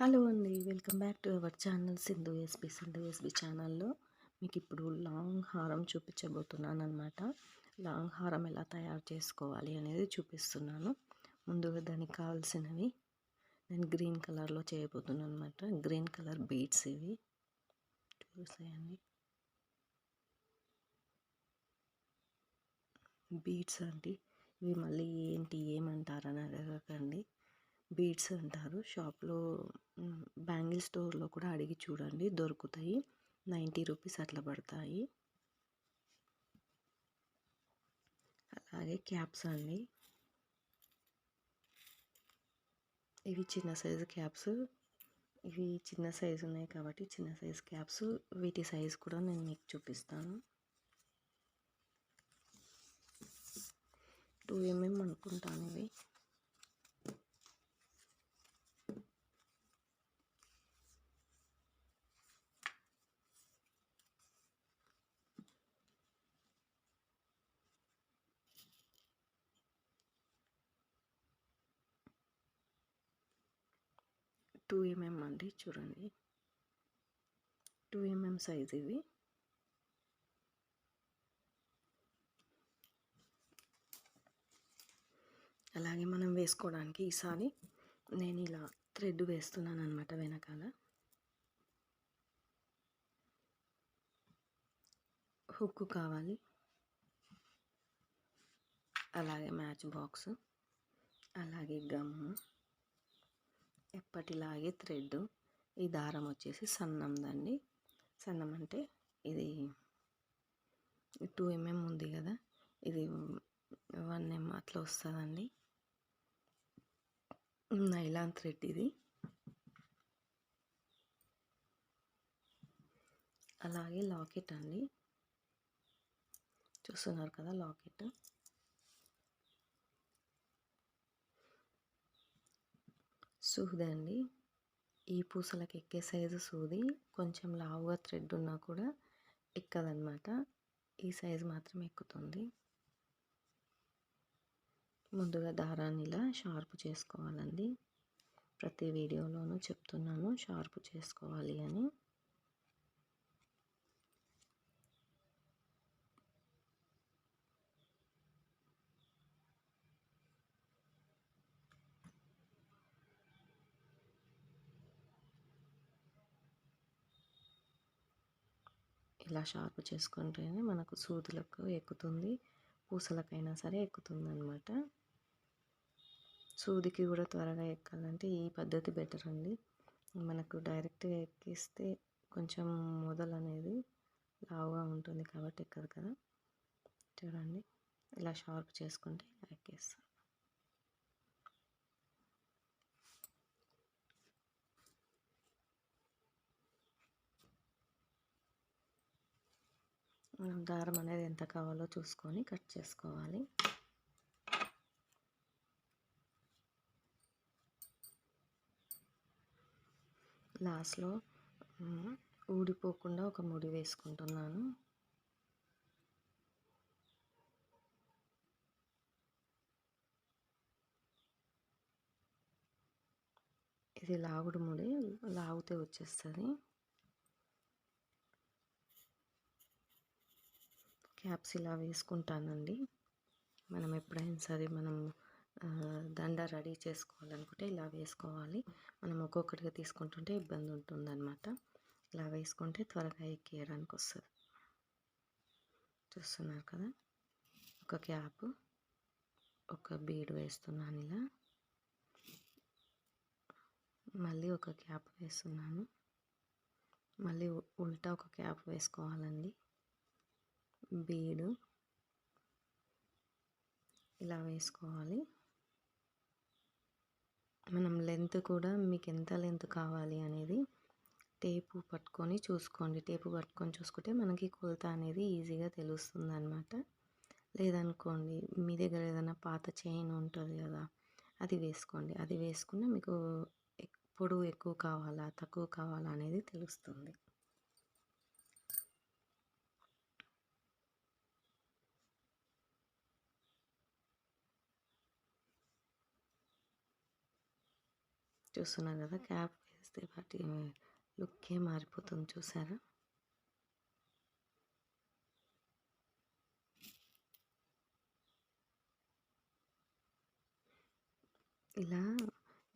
Hello అండి. Welcome back to our channel Sindhu SB Sindhu SB ఛానల్లో. మీకు ఇప్పుడు లాంగ్ హారం చూపించబోతున్నాను అనమాట లాంగ్ హారం ఎలా తయారు చేసుకోవాలి అనేది చూపిస్తున్నాను. ముందుగా దానికి కావాల్సినవి నేను గ్రీన్ కలర్లో చేయబోతున్నాను అనమాట గ్రీన్ కలర్ బీడ్స్ ఇవి. చూసాయండి. బీడ్స్ అండి. ఇవి మళ్ళీ ఏంటి ఏమంటారని అడగకండి. బీడ్స్ అంటారు. షాప్లో బ్యాంగిల్ స్టోర్లో కూడా అడిగి చూడండి. దొరుకుతాయి. నైంటీ రూపీస్ అట్లా పడతాయి. అలాగే క్యాప్స్ అండి. ఇవి చిన్న సైజు క్యాప్స్. ఇవి చిన్న సైజు ఉన్నాయి కాబట్టి చిన్న సైజు క్యాప్స్. వీటి సైజు కూడా నేను మీకు చూపిస్తాను. టూ ఎంఎం అనుకుంటాను ఇవి. టూ ఎంఎం అండి చూడండి. టూ ఎంఎం సైజ్ ఇవి. అలాగే మనం వేసుకోవడానికి ఈసారి నేను ఇలా థ్రెడ్ వేస్తున్నాను అనమాట వెనకాల. హుక్ కావాలి. అలాగే మ్యాచ్ బాక్స్. అలాగే గమ్ము ఎప్పటిలాగే థ్రెడ్ ఈ దారం వచ్చేసి సన్నందండి సన్నం అంటే ఇది టూ ఎంఎం ఉంది కదా ఇది వన్ ఎం అట్లా వస్తుందండి. నైలాన్ థ్రెడ్ ఇది. అలాగే లాకెట్ అండి. చూస్తున్నారు కదా లాకెట్. సూది అండి. ఈ పూసలకు ఎక్కే సైజు సూది. కొంచెం లావుగా థ్రెడ్ ఉన్నా కూడా ఎక్కదనమాట ఈ సైజు మాత్రం ఎక్కుతుంది. ముందుగా దారాన్ని ఇలా షార్ప్ చేసుకోవాలండి. ప్రతి వీడియోలోనూ చెప్తున్నాను షార్ప్ చేసుకోవాలి అని. ఇలా షార్ప్ చేసుకుంటేనే మనకు సూదులకు ఎక్కుతుంది పూసలకైనా సరే ఎక్కుతుంది అనమాట సూదికి కూడా త్వరగా ఎక్కాలంటే ఈ పద్ధతి బెటర్ అండి. మనకు డైరెక్ట్గా ఎక్కిస్తే కొంచెం మొదలు అనేది లావుగా ఉంటుంది కాబట్టి ఎక్కదు కదా. చూడండి ఇలా షార్ప్ చేసుకుంటే ఎక్కేస్తాం. దారం అనేది ఎంత కావాలో చూసుకొని కట్ చేసుకోవాలి. లాస్ట్లో ఊడిపోకుండా ఒక ముడి వేసుకుంటున్నాను. ఇది లాగుడు ముడి లాగితే వచ్చేస్తుంది. క్యాప్స్ ఇలా వేసుకుంటానండి. మనం ఎప్పుడైనా సరే మనం దండ రెడీ చేసుకోవాలనుకుంటే ఇలా వేసుకోవాలి. మనం ఒక్కొక్కటిగా తీసుకుంటుంటే ఇబ్బంది ఉంటుందన్నమాట. ఇలా వేసుకుంటే త్వరగా ఎక్కేయడానికి వస్తుంది. చూస్తున్నారు కదా? ఒక క్యాప్ ఒక బీడ్ వేస్తున్నాను ఇలా. మళ్ళీ ఒక క్యాప్ వేస్తున్నాను. మళ్ళీ ఉల్టా ఒక క్యాప్ వేసుకోవాలండి. బీడు ఇలా వేసుకోవాలి. మనం లెంత్ కూడా మీకు ఎంత లెంత్ కావాలి అనేది టేపు పట్టుకొని చూసుకోండి. టేపు పట్టుకొని చూసుకుంటే మనకి కొలత అనేది ఈజీగా తెలుస్తుంది అనమాట లేదనుకోండి మీ దగ్గర ఏదైనా పాత చైన్ ఉంటుంది కదా అది వేసుకోండి. అది వేసుకున్న మీకు పొడవు ఎక్కువ కావాలా తక్కువ కావాలా అనేది తెలుస్తుంది. చూస్తున్నారు కదా క్యాప్ వేస్తే వాటి లుక్కే మారిపోతుంది చూసారా? ఇలా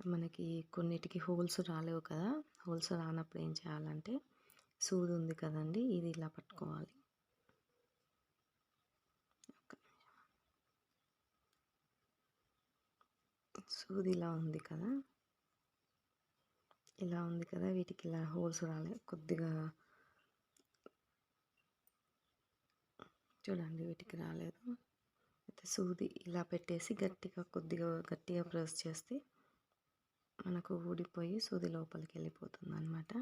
మనకి కొన్నిటికి హోల్స్ రాలేవు కదా హోల్స్ రానప్పుడు ఏం చేయాలంటే సూది ఉంది కదండి ఇది ఇలా పట్టుకోవాలి. సూది ఇలా ఉంది కదా. ఇలా ఉంది కదా వీటికి ఇలా హోల్స్ రాలేదు కొద్దిగా చూడండి వీటికి రాలేదు. అయితే సూది ఇలా పెట్టేసి గట్టిగా కొద్దిగా గట్టిగా ప్రెస్ చేస్తే మనకు ఊడిపోయి సూది లోపలికి వెళ్ళిపోతుంది అనమాట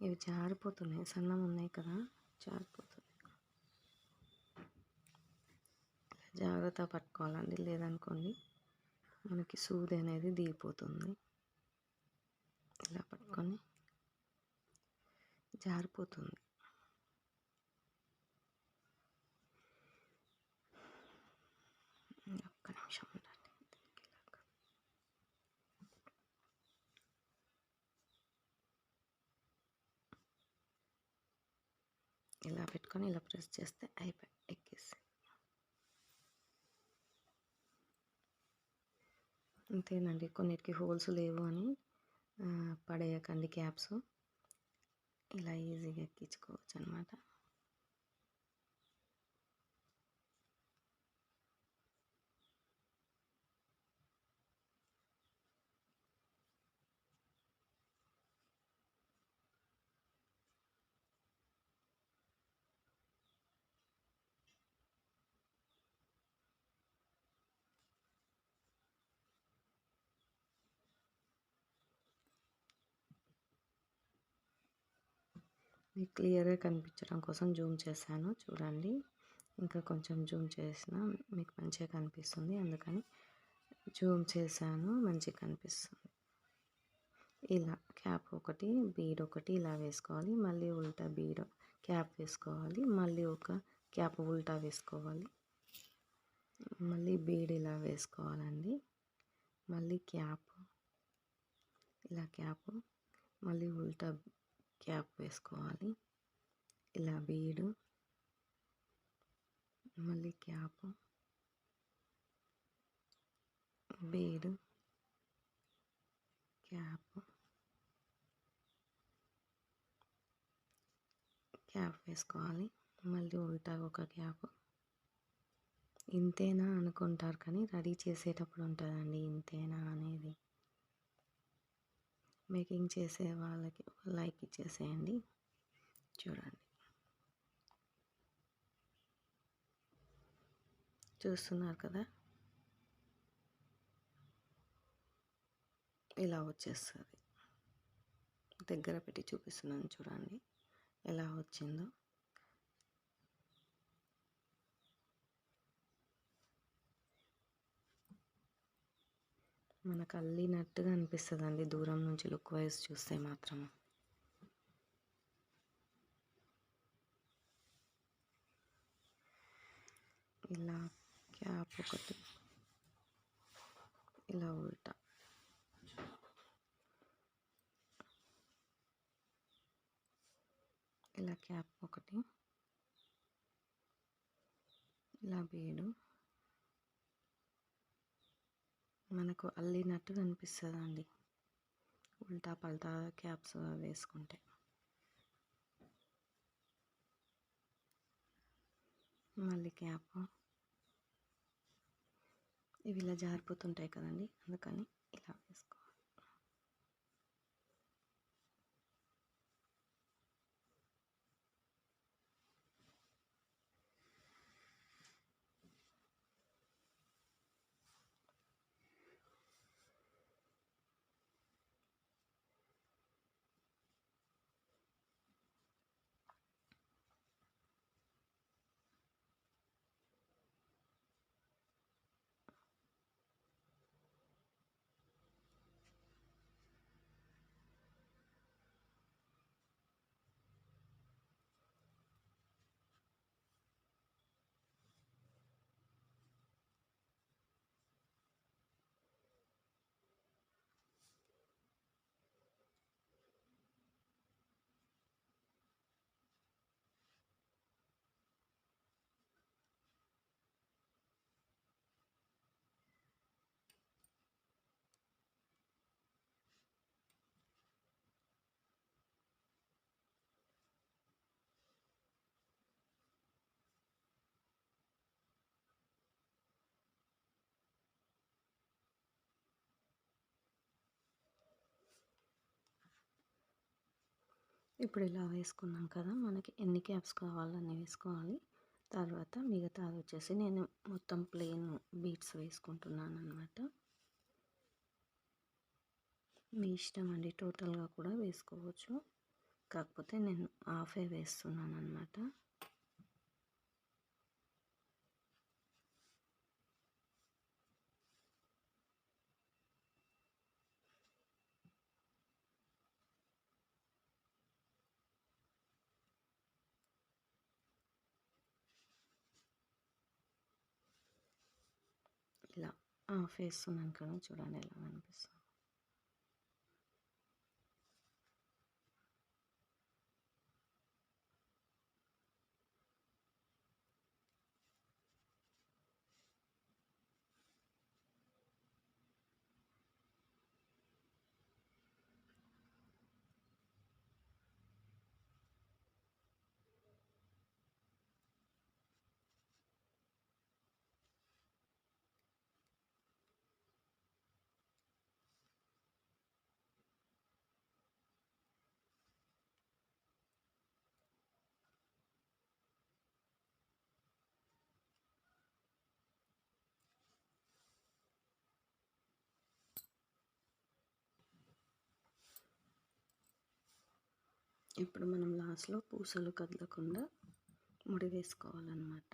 ఇవి జారిపోతున్నాయి. సన్నం ఉన్నాయి కదా జారిపోతున్నాయి. జాగ్రత్త పట్టుకోవాలండి. లేదనుకోండి మనకి సూది అనేది దిగిపోతుంది. ఇలా పట్టుకొని జారిపోతుంది. ఒక్క నిమిషం ఉండండి. ఇలా పెట్టుకొని ఇలా ప్రెస్ చేస్తే అయిపోయి ఎక్కేసి అంతేనండి. కొన్నిటికి హోల్స్ లేవు అని పడేయకండి క్యాప్స్. ఇలా ఈజీగా ఎక్కించుకోవచ్చు అనమాట మీకు క్లియర్గా కనిపించడం కోసం జూమ్ చేశాను. చూడండి. ఇంకా కొంచెం జూమ్ చేసిన మీకు మంచిగా కనిపిస్తుంది. అందుకని జూమ్ చేశాను. మంచిగా కనిపిస్తుంది. ఇలా క్యాప్ ఒకటి బీడ్ ఒకటి ఇలా వేసుకోవాలి. మళ్ళీ ఉల్టా బీడ్ క్యాప్ వేసుకోవాలి. మళ్ళీ ఒక క్యాప్ ఉల్టా వేసుకోవాలి. మళ్ళీ బీడ్ ఇలా వేసుకోవాలండి. మళ్ళీ క్యాప్ ఇలా క్యాప్ మళ్ళీ ఉల్టా క్యాప్ వేసుకోవాలి. ఇలా బీడు మళ్ళీ క్యాప్ బీడు క్యాప్ క్యాప్ వేసుకోవాలి. మళ్ళీ ఉల్టా ఒక క్యాప్. ఇంతేనా అనుకుంటారు కానీ రెడీ చేసేటప్పుడు ఉంటుందండి ఇంతేనా అనేది. మేకింగ్ చేసే వాళ్ళకి లైక్ ఇచ్చేసేయండి చూడండి. చూస్తున్నారు కదా? ఇలా వచ్చేస్తుంది. దగ్గర పెట్టి చూపిస్తున్నాను చూడండి. ఎలా వచ్చిందో. మనకు అల్లినట్టుగా అనిపిస్తుంది అండి దూరం నుంచి లుక్ వైజ్ చూస్తే మాత్రం ఇలా క్యాప్ ఒకటి. ఇలా ఉల్టా. ఇలా క్యాప్ ఒకటి. ఇలా బీడు. మనకు అల్లినట్టు అనిపిస్తుంది అండి ఉల్టా పల్టా క్యాప్స్ వేసుకుంటే. మళ్ళీ క్యాప్. ఇవి ఇలా జారిపోతుంటాయి కదండి అందుకని ఇలా వేసుకోవాలి. ఇప్పుడు ఇలా వేసుకున్నాం కదా మనకి ఎన్ని క్యాప్స్ కావాలని వేసుకోవాలి. తర్వాత మిగతాది వచ్చేసి నేను మొత్తం ప్లెయిన్ బీట్స్ వేసుకుంటున్నాను అనమాట మీ ఇష్టం అండి టోటల్గా కూడా వేసుకోవచ్చు. కాకపోతే నేను హాఫే వేస్తున్నాను అనమాట ఫేస్ ఉన్నాను కదా చూడండి ఎలా అనిపిస్తుంది. ఇప్పుడు మనం లాస్ట్లో పూసలు కదలకుండా ముడి వేసుకోవాలన్నమాట.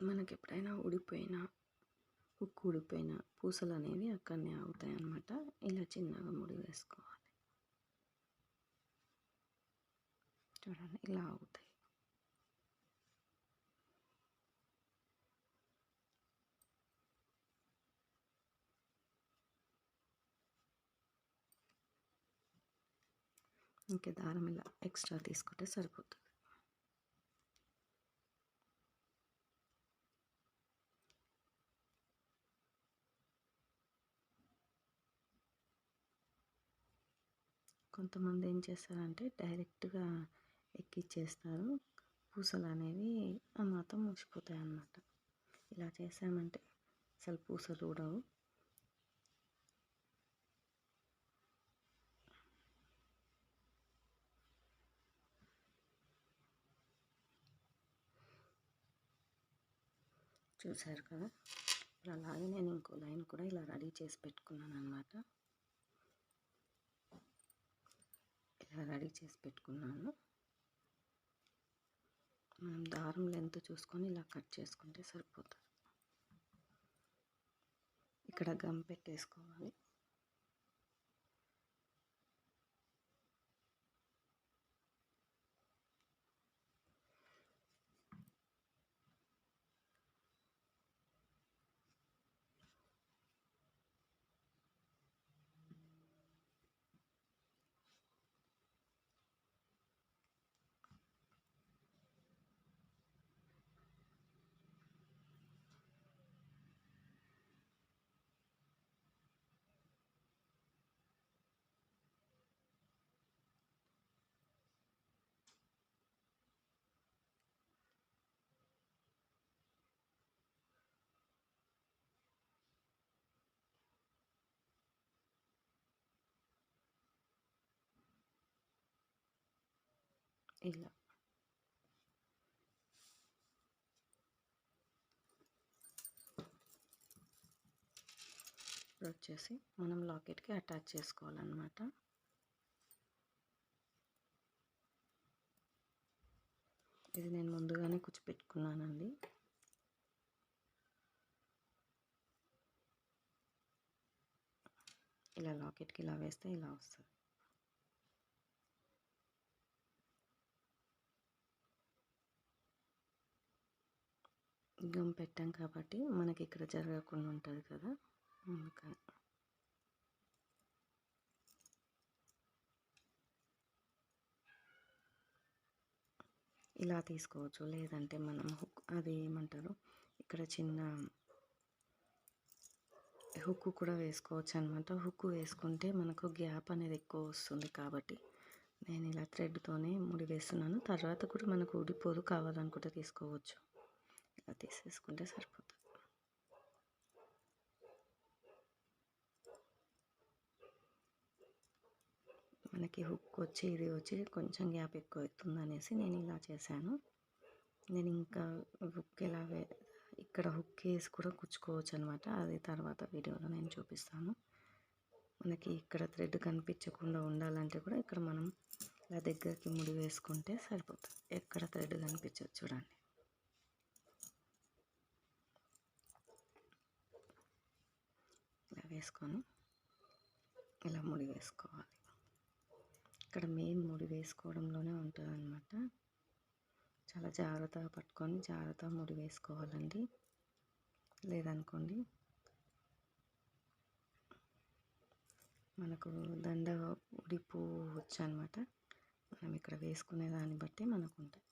మనకి ఎప్పుడైనా ఊడిపోయినా ఉక్కు ఊడిపోయిన పూసలు అనేవి అక్కడనే అవుతాయి అన్నమాట ఇలా చిన్నగా ముడి వేసుకోవాలి. చూడండి ఇలా అవుతాయి ఇంకా దారం ఇలా ఎక్స్ట్రా తీసుకుంటే సరిపోతుంది. కొంతమంది ఏం చేస్తారంటే డైరెక్ట్గా ఎక్కిచ్చేస్తారు. పూసలు అనేవి ఆ మాత్రం ముసిపోతాయి అన్నమాట ఇలా చేసామంటే అసలు పూసలు చూడవు చూసారు కదా? ఇప్పుడు అలాగే నేను ఇంకో లైన్ కూడా ఇలా రెడీ చేసి పెట్టుకున్నాను అనమాట ఇలా రెడీ చేసి పెట్టుకున్నాను. మనం దారం లెంత్ చూసుకొని ఇలా కట్ చేసుకుంటే సరిపోతుంది. ఇక్కడ గమ్ పెట్టేసుకోవాలి. ఇలా. ఇప్పుడు వచ్చేసి మనం లాకెట్కి అటాచ్ చేసుకోవాలన్నమాట. ఇది నేను ముందుగానే కూర్చోపెట్టుకున్నానండి ఇలా లాకెట్కి ఇలా వేస్తే ఇలా వస్తుంది. గమ్ పెట్టాం కాబట్టి మనకి ఇక్కడ జరగకుండా ఉంటుంది కదా. అందుకని. ఇలా తీసుకోవచ్చు. లేదంటే మనం హుక్ అది ఏమంటారు? ఇక్కడ చిన్న హుక్కు కూడా వేసుకోవచ్చు అనమాట హుక్కు వేసుకుంటే మనకు గ్యాప్ అనేది ఎక్కువ వస్తుంది కాబట్టి. నేను ఇలా థ్రెడ్తోనే ముడి వేస్తున్నాను. తర్వాత కూడా మనకు ఊడిపోదు కావాలనుకుంటే తీసుకోవచ్చు. ఇలా తీసేసుకుంటే సరిపోతుంది మనకి హుక్ వచ్చి ఇది వచ్చి కొంచెం గ్యాప్ ఎక్కువ అవుతుంది అనేసి నేను ఇలా చేశాను. నేను ఇంకా హుక్ ఎలా ఇక్కడ హుక్ వేసి కూడా కుచ్చుకోవచ్చు అనమాట అది తర్వాత వీడియోలో నేను చూపిస్తాను. మనకి ఇక్కడ థ్రెడ్ కనిపించకుండా ఉండాలంటే కూడా ఇక్కడ మనం ఇలా దగ్గరికి ముడి వేసుకుంటే సరిపోతుంది. ఎక్కడ థ్రెడ్ కనిపించదు చూడండి. వేసుకొని ఇలా ముడి వేసుకోవాలి. ఇక్కడ మెయిన్ ముడి వేసుకోవడంలోనే ఉంటుంది అనమాట చాలా జాగ్రత్తగా పట్టుకొని జాగ్రత్తగా ముడి వేసుకోవాలండి. లేదనుకోండి మనకు దండ ఉడిపోవచ్చు అనమాట మనం ఇక్కడ వేసుకునే దాన్ని బట్టి మనకు ఉంటాయి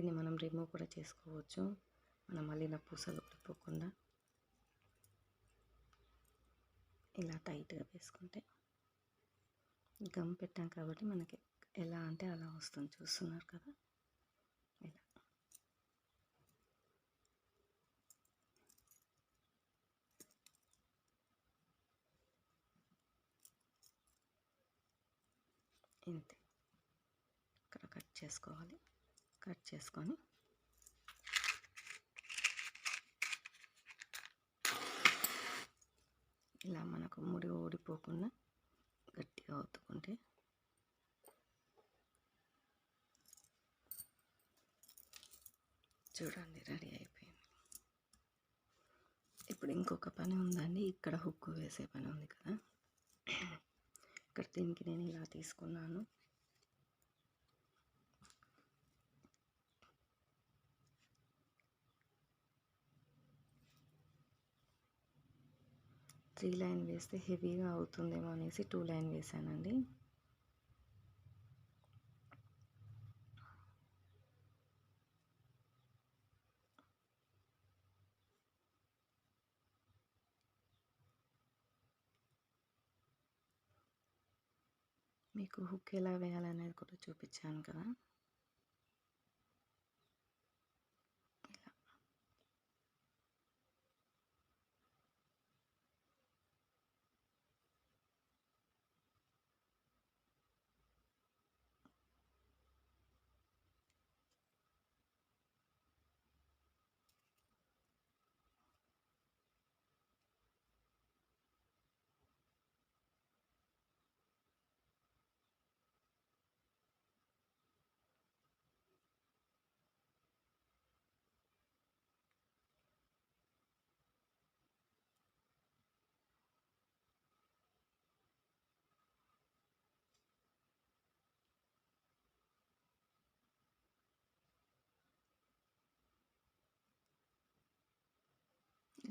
దీన్ని మనం రిమూవ్ కూడా చేసుకోవచ్చు. మనం మళ్ళీ నా పూసలు ఊడిపోకుండా ఇలా టైట్గా వేసుకుంటే గమ్ పెట్టాం కాబట్టి మనకి ఎలా అంటే అలా వస్తుంది. చూస్తున్నారు కదా? ఇలా. ఇంతే. ఇక్కడ కట్ చేసుకోవాలి. కట్ చేసుకొని ఇలా మనకు ముడి ఓడిపోకుండా గట్టిగా ఒత్తుకుంటే చూడండి రెడీ అయిపోయింది. ఇప్పుడు ఇంకొక పని ఉందండి. ఇక్కడ హుక్కు వేసే పని ఉంది కదా. ఇక్కడ దీనికి నేను ఇలా తీసుకున్నాను. త్రీ లైన్ వేస్తే హెవీగా అవుతుందేమో అనేసి టూ లైన్ వేసానండి. మీకు హుక్ ఎలా వేయాలనేది కూడా చూపించాను కదా.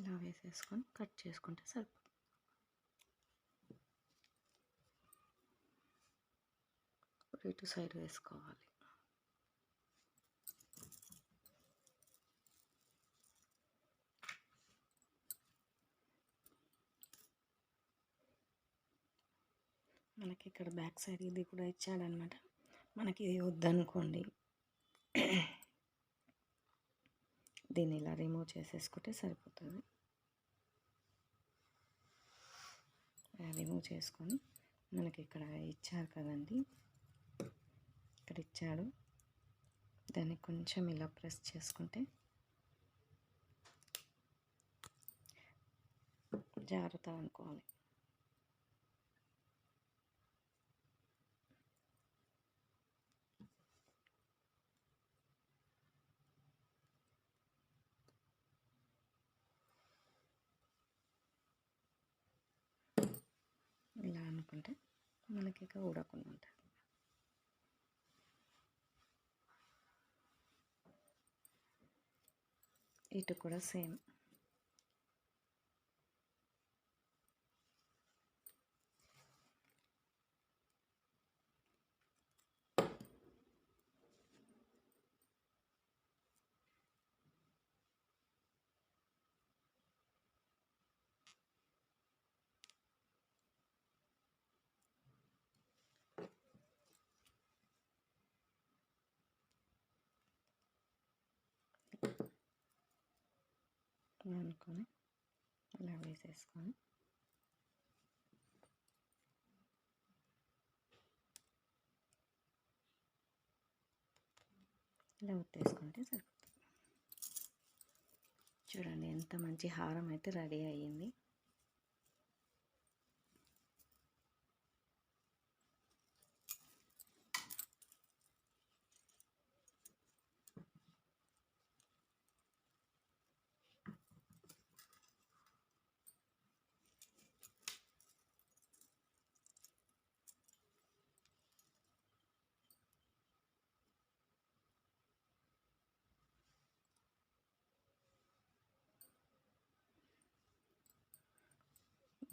ఇలా వేసేసుకొని కట్ చేసుకుంటే సరిపోతుంది. ఇటు సైడ్ వేసుకోవాలి. మనకి ఇక్కడ బ్యాక్ సైడ్ ఇది కూడా ఇచ్చాడనమాట. మనకి ఇది వద్దనుకోండి. దీన్ని ఇలా రిమూవ్ చేసేసుకుంటే సరిపోతుంది. రిమూవ్ చేసుకొని మనకి ఇక్కడ ఇచ్చారు కదండి. ఇక్కడ ఇచ్చాడు. దాన్ని కొంచెం ఇలా ప్రెస్ చేసుకుంటే జాగ్రత్త అనుకోవాలి. ఇలా అనుకుంటే మనకి ఇక ఊడకుండా ఉంటుంది ఇటు కూడా సేమ్. అనుకొని ఇలా వేసేసుకొని ఇలా ఉత్తేసుకుంటే సరిపోతుంది. చూడండి ఎంత మంచి హారం అయితే రెడీ అయ్యింది.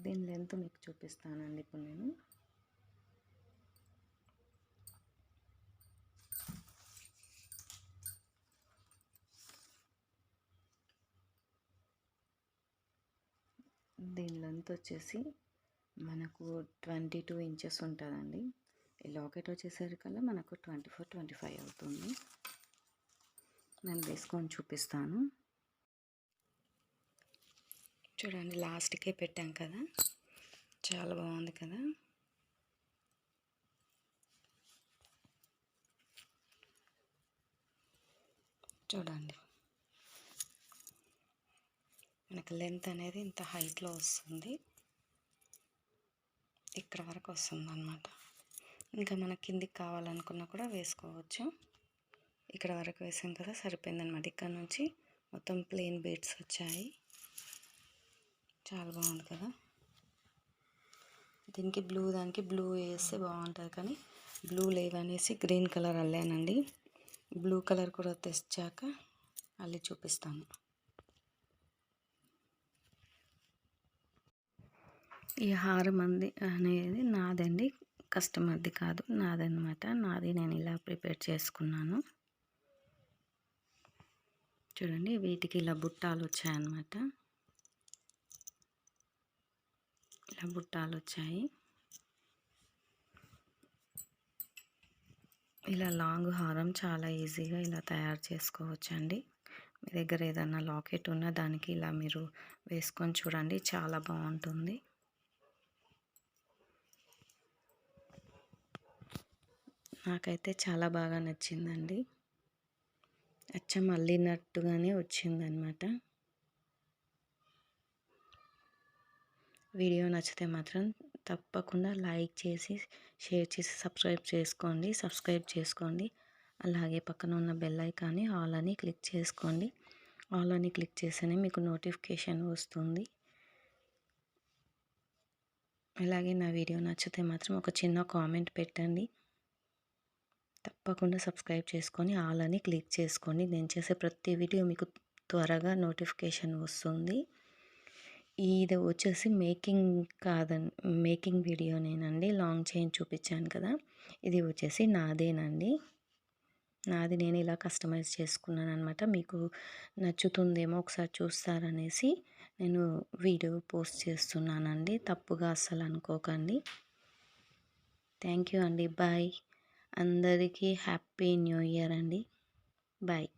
దీని లెంత్ మీకు చూపిస్తానండి ఇప్పుడు నేను. దీని లెంత్ వచ్చేసి మనకు ట్వంటీ టూ ఇంచెస్ ఉంటుందండి. ఈ లాకెట్ వచ్చేసరికల్లా మనకు ట్వంటీ ఫోర్ ట్వంటీ ఫైవ్ అవుతుంది. నేను వేసుకొని చూపిస్తాను. చూడండి లాస్ట్కే పెట్టాం కదా. చాలా బాగుంది కదా. చూడండి. మనకు లెంత్ అనేది ఇంత హైట్లో వస్తుంది. ఇక్కడ వరకు వస్తుంది అనమాట ఇంకా మన కిందికి కావాలనుకున్నా కూడా వేసుకోవచ్చు. ఇక్కడ వరకు వేసాం కదా సరిపోయిందనమాట ఇక్కడ నుంచి మొత్తం ప్లెయిన్ బీడ్స్ వచ్చాయి. చాలా బాగుంది కదా. దీనికి బ్లూ దానికి బ్లూ వేస్తే బాగుంటుంది కానీ బ్లూ లేవనేసి గ్రీన్ కలర్ అల్లానండి. బ్లూ కలర్ కూడా తెచ్చాక అల్లి చూపిస్తాను. ఈ హారం అంది అనేది నాదండి. కస్టమర్ది కాదు నాదనమాట నాది నేను ఇలా ప్రిపేర్ చేసుకున్నాను. చూడండి వీటికి ఇలా బుట్టాలు వచ్చాయన్నమాట ఇలా బుట్టాలు వచ్చాయి ఇలా లాంగ్ హారం చాలా ఈజీగా ఇలా తయారు చేసుకోవచ్చండి. మీ దగ్గర ఏదైనా లాకెట్ ఉన్నా దానికి ఇలా మీరు వేసుకొని చూడండి చాలా బాగుంటుంది. నాకైతే చాలా బాగా నచ్చిందండి. అచ్చం అల్లినట్టుగానే వచ్చిందనమాట. వీడియో నచ్చితే మాత్రం తప్పకుండా లైక్ చేసి షేర్ చేసి సబ్స్క్రైబ్ చేసుకోండి సబ్స్క్రైబ్ చేసుకోండి. అలాగే పక్కన ఉన్న బెల్ ఐకాన్ని ఆల్ అని క్లిక్ చేసుకోండి. ఆల్ అని క్లిక్ చేస్తేనే మీకు నోటిఫికేషన్ వస్తుంది. అలాగే నా వీడియో నచ్చితే మాత్రం ఒక చిన్న కామెంట్ పెట్టండి. తప్పకుండా సబ్స్క్రైబ్ చేసుకొని ఆల్ అని క్లిక్ చేసుకోండి. నేను చేసే ప్రతి వీడియో మీకు త్వరగా నోటిఫికేషన్ వస్తుంది. ఇది వచ్చేసి మేకింగ్ కాదండి మేకింగ్ వీడియోనేనండి. లాంగ్ చైన్ చూపించాను కదా. ఇది వచ్చేసి నాదేనండి. నాది నేను ఇలా కస్టమైజ్ చేసుకున్నాను అనమాట మీకు నచ్చుతుందేమో ఒకసారి చూస్తారనేసి నేను వీడియో పోస్ట్ చేస్తున్నానండి. తప్పుగా అస్సలు అనుకోకండి. థ్యాంక్ యూ అండి. బాయ్. అందరికీ హ్యాపీ న్యూ ఇయర్ అండి. బాయ్.